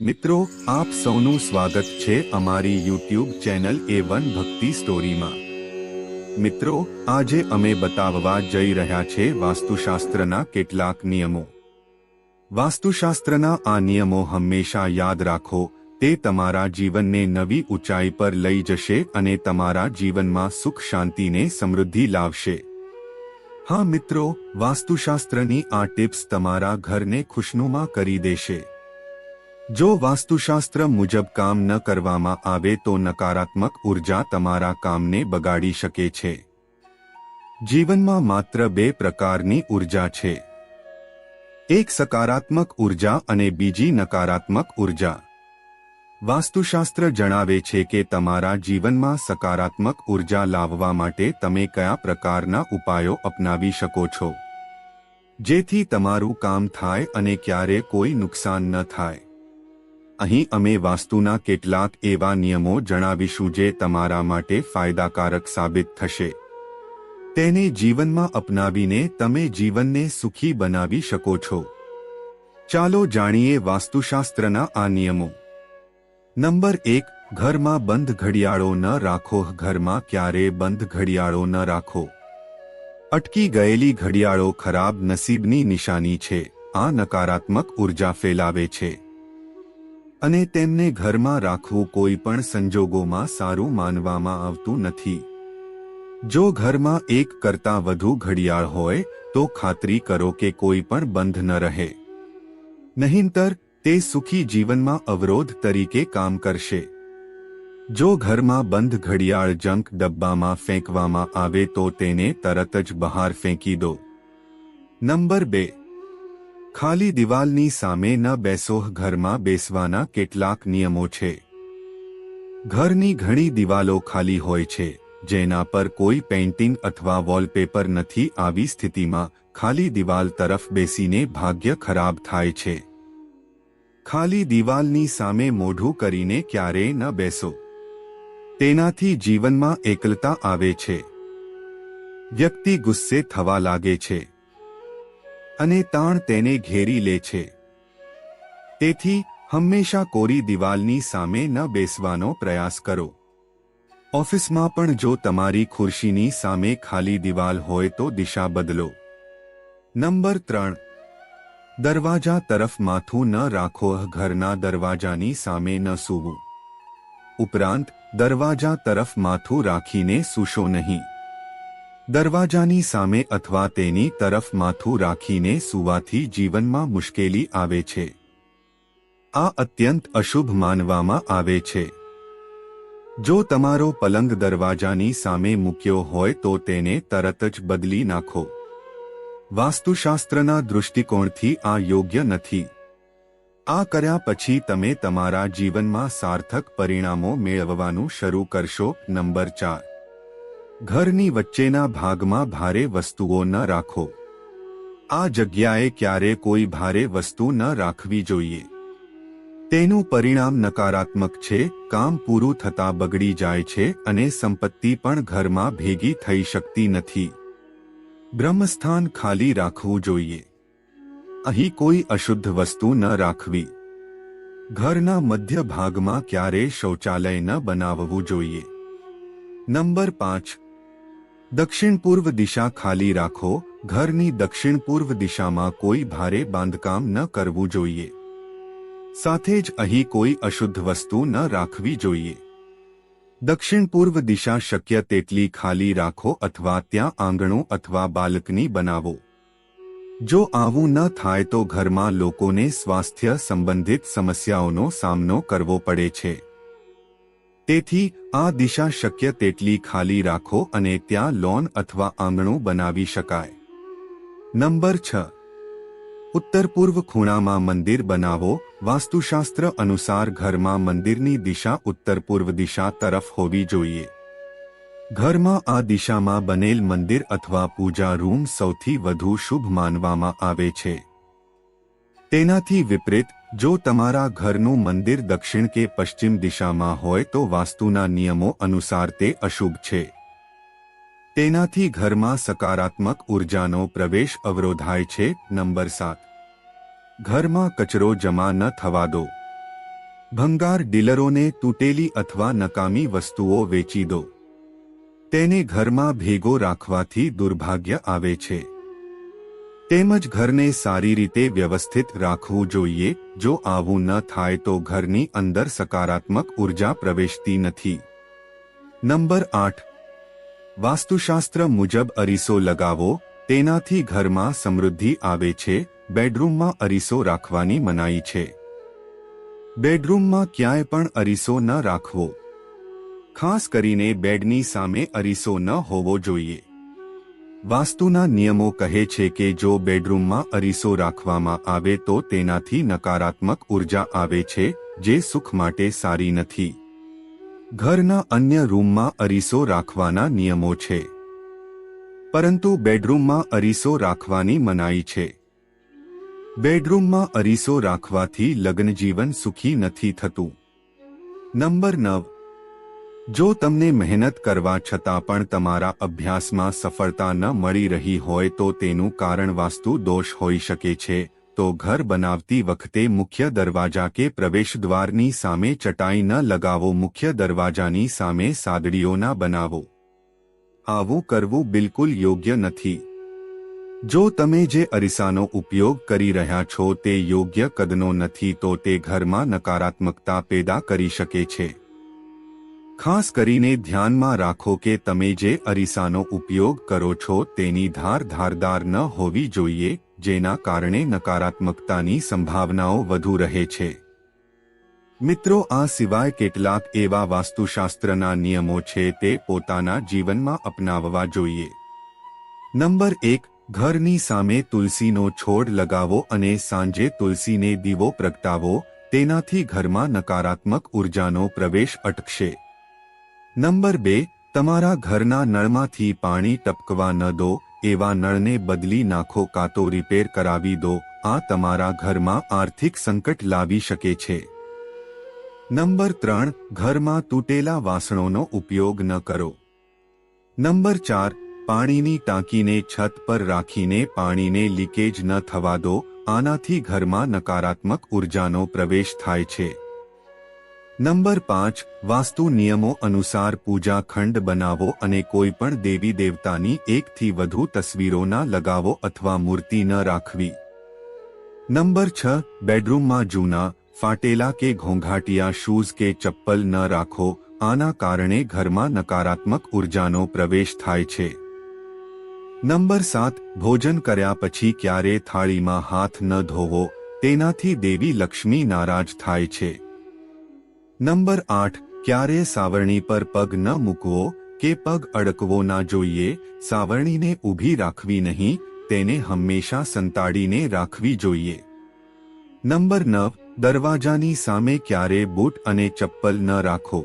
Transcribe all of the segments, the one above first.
મિત્રો, આપ સૌનું સ્વાગત છે અમારી યુટ્યુબ ચેનલ એ વન ભક્તિ સ્ટોરીમાં. મિત્રો, આજે અમે બતાવવા જઈ રહ્યા છે વાસ્તુશાસ્ત્રના કેટલાક નિયમો. વાસ્તુશાસ્ત્રના આ નિયમો હંમેશા યાદ રાખો, તે તમારા જીવનને નવી ઊંચાઈ પર લઈ જશે અને તમારા જીવનમાં સુખ શાંતિને સમૃદ્ધિ લાવશે. હા મિત્રો, વાસ્તુશાસ્ત્રની આ ટિપ્સ તમારા ઘરને ખુશનુમા કરી દેશે. જો વાસ્તુશાસ્ત્ર મુજબ કામ ન કરવામાં આવે તો નકારાત્મક ઊર્જા તમારા કામને બગાડી શકે છે. જીવનમાં માત્ર બે પ્રકારની ઊર્જા છે. એક સકારાત્મક ઊર્જા અને બીજી નકારાત્મક ઊર્જા. વાસ્તુશાસ્ત્ર જણાવે છે કે તમારા જીવનમાં સકારાત્મક ઊર્જા લાવવા માટે તમે કયા પ્રકારના ઉપાયો અપનાવી શકો છો? જેથી તમારું કામ થાય અને ક્યારે કોઈ નુકસાન ન થાય. અહીં અમે વાસ્તુના કેટલાક એવા નિયમો જણાવીશું જે તમારા માટે ફાયદાકારક સાબિત થશે. તેને જીવનમાં અપનાવીને તમે જીવનને સુખી બનાવી શકો છો. ચાલો જાણીએ વાસ્તુશાસ્ત્રના આ નિયમો. નંબર એક, ઘરમાં બંધ ઘડિયાળો ન રાખો, ઘરમાં ક્યારે બંધ ઘડિયાળો ન રાખો. અટકી ગયેલી ઘડિયાળો ખરાબ નસીબની નિશાની છે, આ નકારાત્મક ઊર્જા ફેલાવે છે. અને તેમને ઘરમાં રાખવું કોઈ પણ સંજોગોમાં સારું માનવામાં આવતું નથી. જો ઘરમાં એક કરતાં વધુ ઘડિયાળ હોય, તો ખાતરી કરો કે કોઈ પણ બંધ ન રહે. નહીંતર, તે સુખી જીવનમાં અવરોધ તરીકે કામ કરશે. જો ઘરમાં બંધ ઘડિયાળ જંક ડબ્બામાં ફેંકવામાં આવે તો તેને તરત જ બહાર ફેંકી દો. નંબર બે ખાલી દિવાલની સામે ન બેસો ઘરમાં બેસવાના કેટલાક નિયમો છે. ઘરની ઘણી દિવાલો ખાલી હોય છે, જેના પર કોઈ પેઇન્ટિંગ અથવા વોલપેપર નથી આવી સ્થિતિમાં ખાલી દિવાલ તરફ બેસીને ભાગ્ય ખરાબ થાય છે. ખાલી દિવાલની સામે મોઢું કરીને ક્યારેય ન બેસો. તેનાથી જીવનમાં એકલતા આવે છે. વ્યક્તિ ગુસ્સે થવા લાગે છે. અને તાણ તેને ઘેરી લે છે. તેથી, હંમેશા કોરી દિવાલની સામે ન બેસવાનો પ્રયાસ કરો. ઓફિસમાં પણ જો તમારી ખુરશીની સામે ખાલી દિવાલ હોય તો દિશા બદલો. નંબર ત્રણ. દરવાજા તરફ માથું ન રાખો, ઘરના દરવાજાની સામે ન સૂવું. ઉપરાંત, દરવાજા તરફ માથું રાખીને સૂશો નહીં. દરવાજાની સામે અથવા તેની તરફ માથું રાખીને સુવાથી જીવનમાં મુશ્કેલી આવે છે. આ અત્યંત અશુભ માનવામાં આવે છે. જો તમારો પલંગ દરવાજાની સામે મૂક્યો હોય તો તેને તરત જ બદલી નાખો. વાસ્તુશાસ્ત્રના દૃષ્ટિકોણથી આ યોગ્ય નથી. આ કર્યા પછી તમે તમારા જીવનમાં સાર્થક પરિણામો મેળવવાનું શરૂ કરશો. નંબર ચાર. ઘરની વચ્ચેના ભાગમાં ભારે વસ્તુઓ ન રાખો. આ જગ્યાએ ક્યારે કોઈ ભારે વસ્તુ ન રાખવી જોઈએ. તેનું પરિણામ નકારાત્મક છે, કામ પૂરું થતાં બગડી જાય છે અને સંપત્તિ પણ ઘરમાં ભેગી થઈ શકતી નથી. બ્રહ્મસ્થાન ખાલી રાખવું જોઈએ. અહીં કોઈ અશુદ્ધ વસ્તુ ન રાખવી. ઘરના મધ્ય ભાગમાં ક્યારે શૌચાલય ન બનાવવું જોઈએ. નંબર પાંચ. દક્ષિણ પૂર્વ દિશા ખાલી રાખો, ઘરની દક્ષિણ પૂર્વ દિશામાં કોઈ ભારે બાંધકામ ન કરવું જોઈએ. સાથે જ અહીં કોઈ અશુદ્ધ વસ્તુ ન રાખવી જોઈએ. દક્ષિણ પૂર્વ દિશા શક્ય તેટલી ખાલી રાખો અથવા ત્યાં આંગણું અથવા બાલકની બનાવો. જો આવું ન થાય તો ઘરમાં લોકોને સ્વાસ્થ્ય સંબંધિત સમસ્યાઓનો સામનો કરવો પડે છે. તેથી આ દિશા શક્ય તેટલી ખાલી રાખો અને ત્યાં લોન અથવા આંગણું બનાવી શકાય. નંબર છ. ઉત્તર પૂર્વ ખૂણામાં મંદિર બનાવો. વાસ્તુશાસ્ત્ર અનુસાર ઘરમાં મંદિરની દિશા ઉત્તર પૂર્વ દિશા તરફ હોવી જોઈએ. ઘરમાં આ દિશામાં બનેલ મંદિર અથવા પૂજા રૂમ સૌથી વધુ શુભ માનવામાં આવે છે. તેનાથી વિપરીત જો તમારા ઘરનું મંદિર દક્ષિણ કે પશ્ચિમ દિશામાં હોય તો વાસ્તુના નિયમો અનુસાર તે અશુભ છે. તેનાથી ઘરમાં સકારાત્મક ઉર્જાનો પ્રવેશ અવરોધાય છે. નંબર સાત. ઘરમાં કચરો જમા ન થવા દો. ભંગાર ડીલરોને તૂટેલી અથવા નકામી વસ્તુઓ વેચી દો. તેને ઘરમાં ભેગો રાખવાથી દુર્ભાગ્ય આવે છે. તેમજ ઘરને સારી રીતે વ્યવસ્થિત રાખવું જોઈએ, જો આવું ન થાય તો ઘરની અંદર સકારાત્મક ઊર્જા પ્રવેશતી નથી. નંબર આઠ. વાસ્તુશાસ્ત્ર મુજબ અરીસો લગાવો, તેનાથી ઘરમાં સમૃદ્ધિ આવે છે, બેડરૂમમાં અરીસો રાખવાની મનાઈ છે. બેડરૂમમાં ક્યાંય પણ અરીસો ન રાખવો. ખાસ કરીને બેડની સામે અરીસો ન હોવો જોઈએ. વાસ્તુના નિયમો કહે છે કે જો બેડરૂમમાં અરીસો રાખવામાં આવે તો તેનાથી નકારાત્મક ઊર્જા આવે છે, જે સુખ માટે સારી નથી. ઘરના અન્ય રૂમમાં અરીસો રાખવાના નિયમો છે. પરંતુ બેડરૂમમાં અરીસો રાખવાની મનાઈ છે. બેડરૂમમાં અરીસો રાખવાથી લગ્નજીવન સુખી નથી થતું. નંબર નવ. જો તમને મહેનત કરવા છતાં પણ તમારા અભ્યાસમાં સફળતા ન મળી રહી હોય તો તેનું કારણ વાસ્તુ દોષ હોઈ શકે છે, તો ઘર બનાવતી વખતે મુખ્ય દરવાજા કે પ્રવેશદ્વારની સામે ચટાઈ ન લગાવો, મુખ્ય દરવાજાની સામે સાદડીઓ ના બનાવો. આવું કરવું બિલકુલ યોગ્ય નથી. જો તમે જે અરીસાનો ઉપયોગ કરી રહ્યા છો તે યોગ્ય કદનો નથી તો તે ઘરમાં નકારાત્મકતા પેદા કરી શકે છે. ખાસ કરીને ધ્યાનમાં રાખો કે તમે જે અરીસાનો ઉપયોગ કરો છો તેની ધાર ધારદાર ન હોવી જોઈએ, જેના કારણે નકારાત્મકતાની સંભાવનાઓ વધુ રહે છે. મિત્રો, આ સિવાય કેટલાક એવા વાસ્તુશાસ્ત્રના નિયમો છે તે પોતાના જીવનમાં અપનાવવા જોઈએ. નંબર એક, ઘરની સામે તુલસીનો છોડ લગાવો અને સાંજે તુલસીને દીવો પ્રગટાવો, તેનાથી ઘરમાં નકારાત્મક ઉર્જાનો પ્રવેશ અટકશે. નંબર બે, તમારા ઘરના નળમાંથી પાણી ટપકવા ન દો, એવા નળને બદલી નાખો કાં તો રિપેર કરાવી દો, આ તમારા ઘરમાં આર્થિક સંકટ લાવી શકે છે. નંબર ત્રણ, ઘરમાં તૂટેલા વાસણોનો ઉપયોગ ન કરો. નંબર ચાર, પાણીની ટાંકીને છત પર રાખીને પાણીને લીકેજ ન થવા દો, આનાથી ઘરમાં નકારાત્મક ઉર્જાનો પ્રવેશ થાય છે. નંબર પાંચ, વાસ્તુ નિયમો અનુસાર પૂજા ખંડ બનાવો અને કોઈ પણ દેવી દેવતાની એકથી વધુ તસવીરોના લગાવો અથવા મૂર્તિ ન રાખવી. નંબર છ, બેડરૂમમાં જૂના, ફાટેલા કે ઘોંઘાટિયા શૂઝ કે ચપ્પલ ન રાખો, આના કારણે ઘરમાં નકારાત્મક ઉર્જાનો પ્રવેશ થાય છે. નંબર સાત, ભોજન કર્યા પછી ક્યારે થાળીમાં હાથ ન ધોવો, તેનાથી દેવી લક્ષ્મી નારાજ થાય છે. નંબર આઠ, ક્યારે સાવરણી પર પગ ન મૂકવો કે પગ અડકવો ના જોઈએ, સાવરણીને ઊભી રાખવી નહીં, તેને હંમેશા સંતાડીને રાખવી જોઈએ. નંબર નવ, દરવાજાની સામે ક્યારે બૂટ અને ચપ્પલ ન રાખો.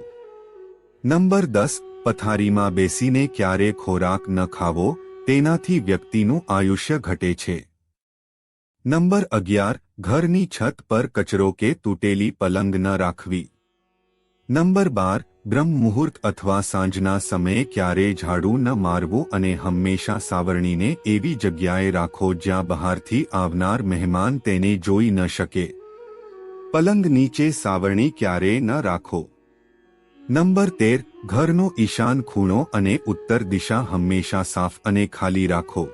નંબર દસ, પથારીમાં બેસીને ક્યારે ખોરાક ન ખાવો, તેનાથી વ્યક્તિનું આયુષ્ય ઘટે છે. નંબર અગિયાર, ઘરની છત પર કચરો કે તૂટેલી પલંગ ન રાખવી. નંબર બાર, બ્રહ્મ મુહૂર્ત અથવા સાંજના સમયે ક્યારેય ઝાડુ ન મારવું અને હંમેશા સાવરણીને એવી જગ્યાએ રાખો જ્યાં બહારથી આવનાર મહેમાન તેને જોઈ ન શકે. પલંગ નીચે સાવરણી ક્યારેય ન રાખો. નંબર તેર, ઘરનો ઈશાન ખૂણો અને ઉત્તર દિશા હંમેશા સાફ અને ખાલી રાખો.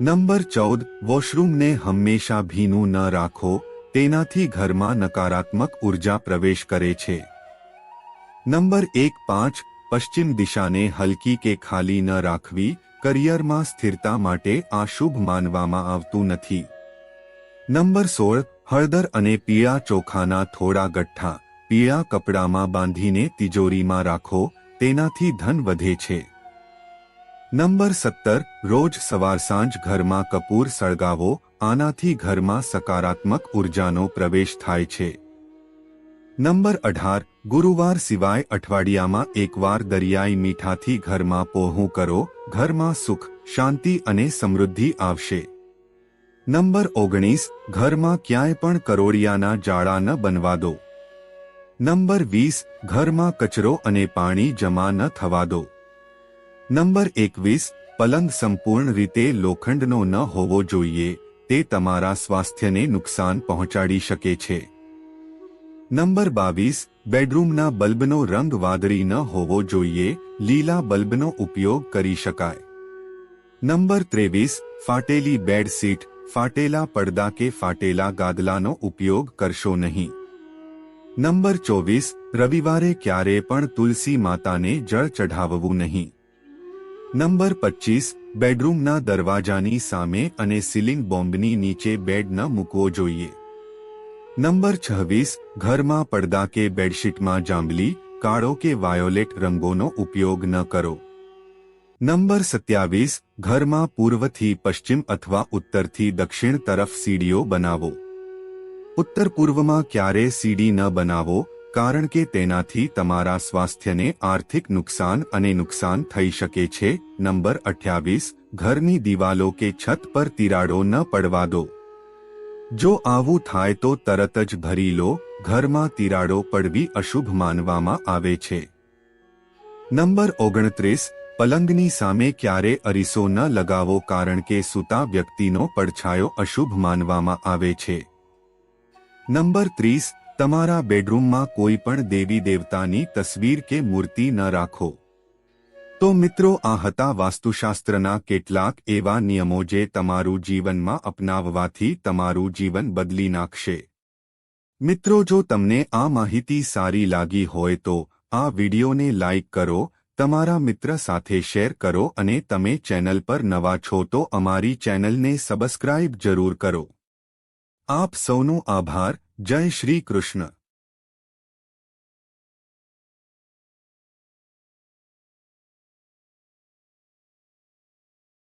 નંબર ચૌદ, વોશરૂમને હંમેશા ભીનું ન રાખો, તેનાથી ઘરમાં નકારાત્મક ઊર્જા પ્રવેશ કરે છે. નંબર એક પાંચ, પશ્ચિમ દિશાને હલકી કે ખાલી ન રાખવી, કરિયરમાં સ્થિરતા માટે આ શુભ માનવામાં આવતું નથી. નંબર સોળ, હળદર અને પીળા ચોખાના થોડા ગઠ્ઠા, પીળા કપડામાં બાંધીને તિજોરીમાં રાખો, તેનાથી ધન વધે છે. નંબર સત્તર, રોજ સવાર સાંજ ઘરમાં કપૂર સળગાવો, આનાથી ઘરમાં સકારાત્મક ઉર્જાનો પ્રવેશ થાય છે. નંબર અઢાર, ગુરુવાર સિવાય અઠવાડિયામાં એકવાર દરિયાઈ મીઠાથી ઘરમાં પોહું કરો, ઘરમાં સુખ, શાંતિ અને સમૃદ્ધિ આવશે. નંબર ઓગણીસ, ઘરમાં ક્યાંય પણ કરોડિયાના જાળા ન બનવા દો. નંબર વીસ, ઘરમાં કચરો અને પાણી જમા ન થવા દો. નંબર એકવીસ, પલંગ સંપૂર્ણ રીતે લોખંડનો ન હોવો જોઈએ, તે તમારા સ્વાસ્થ્યને નુકસાન પહોંચાડી શકે છે. નંબર બાવીસ, બેડરૂમના બલ્બનો રંગ વાદળી ન હોવો જોઈએ, લીલા બલ્બનો ઉપયોગ કરી શકાય. નંબર ત્રેવીસ, ફાટેલી બેડશીટ ફાટેલા પડદા કે ફાટેલા ગાદલાનો ઉપયોગ કરશો નહીં. નંબર ચોવીસ, રવિવારે ક્યારે પણ તુલસી માતાને જળ ચઢાવવું નહીં. નંબર પચીસ, બેડરૂમના દરવાજાની સામે અને સીલિંગ બોમ્બની નીચે બેડ ન મૂકવો જોઈએ. નંબર છવ્વીસ, ઘરમાં પડદા કે બેડશીટમાં જાંબલી, કાળો કે વાયોલેટ રંગોનો ઉપયોગ ન કરો. નંબર સત્યાવીસ, ઘરમાં પૂર્વથી પશ્ચિમ અથવા ઉત્તરથી દક્ષિણ તરફ સીડીઓ બનાવો. ઉત્તર પૂર્વમાં ક્યારે સીડી ન બનાવો, કારણ કે તેનાથી તમારા સ્વાસ્થ્યને આર્થિક નુકસાન અને નુકસાન થઈ શકે છે. નંબર અઠ્યાવીસ, ઘરની દિવાલો કે છત પર તિરાડો ન પડવા દો. જો આવું થાય તો તરત જ ભરી લો, ઘરમાં તિરાડો પડવી અશુભ માનવામાં આવે છે. નંબર ઓગણત્રીસ, પલંગની સામે ક્યારે અરીસો ન લગાવો કારણ કે સૂતા વ્યક્તિનો પડછાયો અશુભ માનવામાં આવે છે. નંબર ત્રીસ, તમારા બેડરૂમમાં કોઈ પણ દેવી દેવતાની તસવીર કે મૂર્તિ ન રાખો. તો મિત્રો, આ હતા વાસ્તુશાસ્ત્રના કેટલાક એવા નિયમો જે તમારું જીવનમાં અપનાવવાથી તમારું જીવન બદલી નાખશે. મિત્રો, જો તમને આ માહિતી સારી લાગી હોય તો આ વિડિયોને લાઇક કરો, તમારા મિત્ર સાથે શેર કરો અને તમે ચેનલ પર નવા છો તો અમારી ચેનલને સબસ્ક્રાઇબ જરૂર કરો. આપ સૌનો આભાર. જય શ્રી કૃષ્ણ.